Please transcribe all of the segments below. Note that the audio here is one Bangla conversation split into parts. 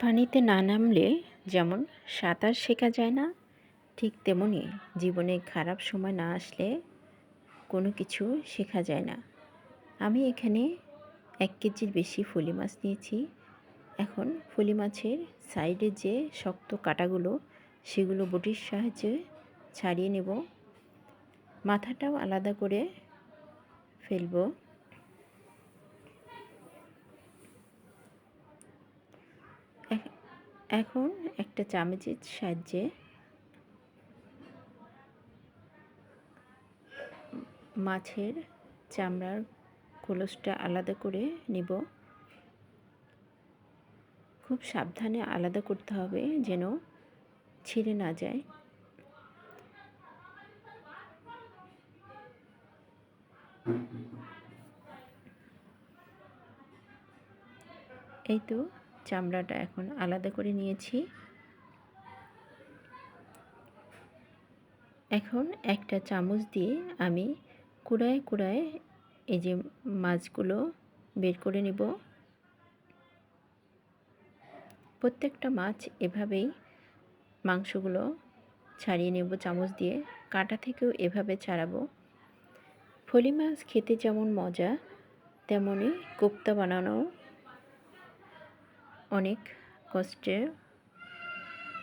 পানিতে না নামলে যেমন সাঁতার শেখা যায় না, ঠিক তেমনি জীবনে খারাপ সময় না আসলে কোনো কিছু শেখা যায় না। আমি এখানে এক কেজির বেশি ফলি মাছ নিয়েছি। এখন ফলি মাছের সাইডে যে শক্ত কাটাগুলো, সেগুলো বটির সাহায্যে ছাড়িয়ে নেব। মাথাটাও আলাদা করে ফেলব। এখন একটা চামচের সাহায্যে মাছের চামড়ার খোলসটা আলাদা করে নিব। খুব সাবধানে আলাদা করতে হবে যেন ছিঁড়ে না যায়। এই তো চামড়াটা এখন আলাদা করে নিয়েছি। এখন একটা চামচ দিয়ে আমি কুড়ায় কুড়ায় এই যে মাছগুলো বের করে নেব। প্রত্যেকটা মাছ এভাবেই মাংসগুলো ছাড়িয়ে নেব চামচ দিয়ে, কাটা থেকেও এভাবে ছাড়াবো। ফলি মাছ খেতে যেমন মজা, তেমনই কোপ্তা বানানো অনেক কষ্টের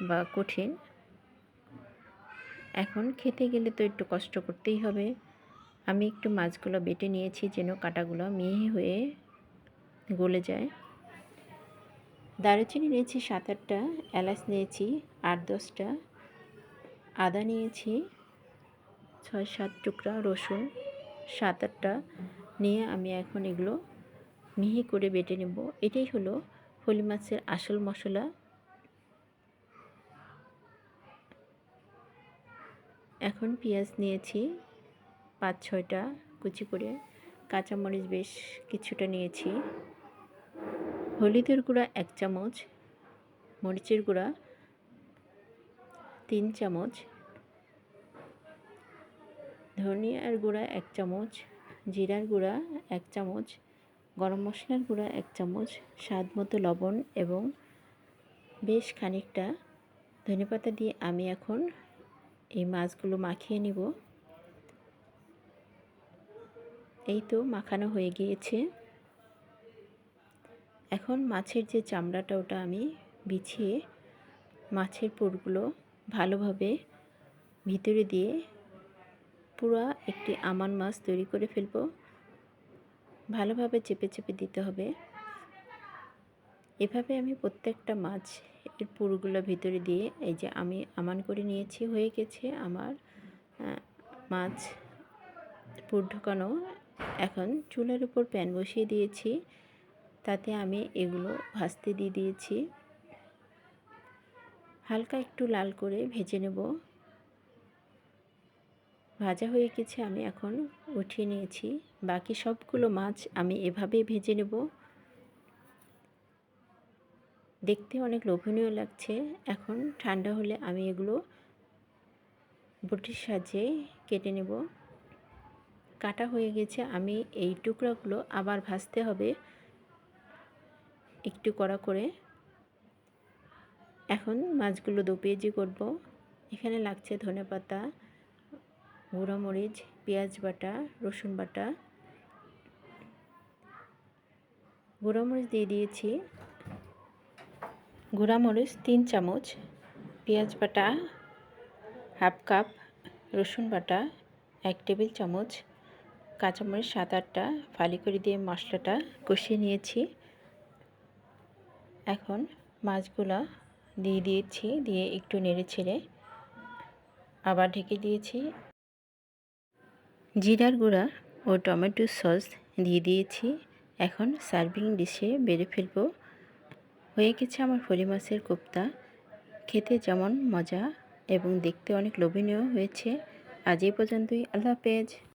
বা কঠিন। এখন খেতে গেলে তো একটু কষ্ট করতেই হবে। আমি একটু মাছগুলো বেটে নিয়েছি যেন কাটাগুলো মিহি হয়ে গলে যায়। দারুচিনি নিয়েছি সাত আটটা, এলাচ নিয়েছি আট দশটা, আদা নিয়েছি ছয় সাত টুকরা, রসুন সাত আটটা। নিয়ে আমি এখন এগুলো মিহি করে বেটে নেব। এটাই হলো ফলি মাছের আসল মশলা? এখন পেঁয়াজ নিয়েছি পাঁচ ছয়টা কুচি করে। কাঁচামরিচ বেশ কিছুটা নিয়েছি। হলুদের গুঁড়া এক চামচ, মরিচের গুঁড়া তিন চামচ, ধনিয়ার গুঁড়া এক চামচ, জিরার গুঁড়া এক চামচ গরম মশলার গুঁড়া এক চামচ, স্বাদ মতো লবণ এবং বেশ খানিকটা ধনেপাতা দিয়ে আমি এখন এই মাছগুলো মাখিয়ে নিব। এই তো মাখানো হয়ে গিয়েছে। এখন মাছের যে চামড়াটা ওটা আমি বিছিয়ে মাছের পুরগুলো ভালোভাবে ভিতরে দিয়ে পুরা একটি আমান মাছ তৈরি করে ফেলব। ভালোভাবে চেপে চেপে দিতে হবে। এভাবে আমি প্রত্যেকটা মাছ এর পুরগুলো ভিতরে দিয়ে, এই যে আমি আমান করে নিয়েছি, হয়ে গেছে আমার মাছ পুর ঢোকানো। এখন চুলার উপর প্যান বসিয়ে দিয়েছি, তাতে আমি এগুলো ভাজতে দিয়ে দিয়েছি। হালকা একটু লাল করে ভেজে নেব। ভাজা হয়ে গেছে, আমি এখন উঠিয়ে নিয়েছি। বাকি সবগুলো মাছ আমি এভাবে ভেজে নেব। দেখতে অনেক লোভনীয় লাগছে। এখন ঠান্ডা হলে আমি এগুলো বটির সাহায্যে কেটে নেব। কাটা হয়ে গেছে, আমি এই টুকরাগুলো আবার ভাজতে হবে একটু কড়া করে। এখন মাছগুলো দু, পেঁয়াজি করব। এখানে লাগছে ধনে পাতা গুঁড়োমরিচ, পেঁয়াজ বাটা, রসুন বাটা। গুঁড়োমরিচ দিয়ে দিয়েছি। গুঁড়ামরিচ তিন চামচ, পেঁয়াজ বাটা, হাফ কাপ, রসুন বাটা, এক টেবিল চামচ, কাঁচামরিচ সাত আটটা, ফালি করে দিয়ে মশলাটা কষিয়ে নিয়েছি। এখন মাছগুলা দিয়ে দিয়েছি, দিয়ে একটু নেড়ে ছেড়ে আবার ঢেকে দিয়েছি। জিরার গুঁড়া ও টমেটো সস দিয়ে দিয়েছি। এখন সার্ভিং ডিশে বেড়ে ফেলব। হয়ে গেছে আমার ফলি মাছের কোপ্তা। খেতে যেমন মজা এবং দেখতে অনেক লোভনীয় হয়েছে। আজ এই পর্যন্তই। আল্লাহ হাফেজ।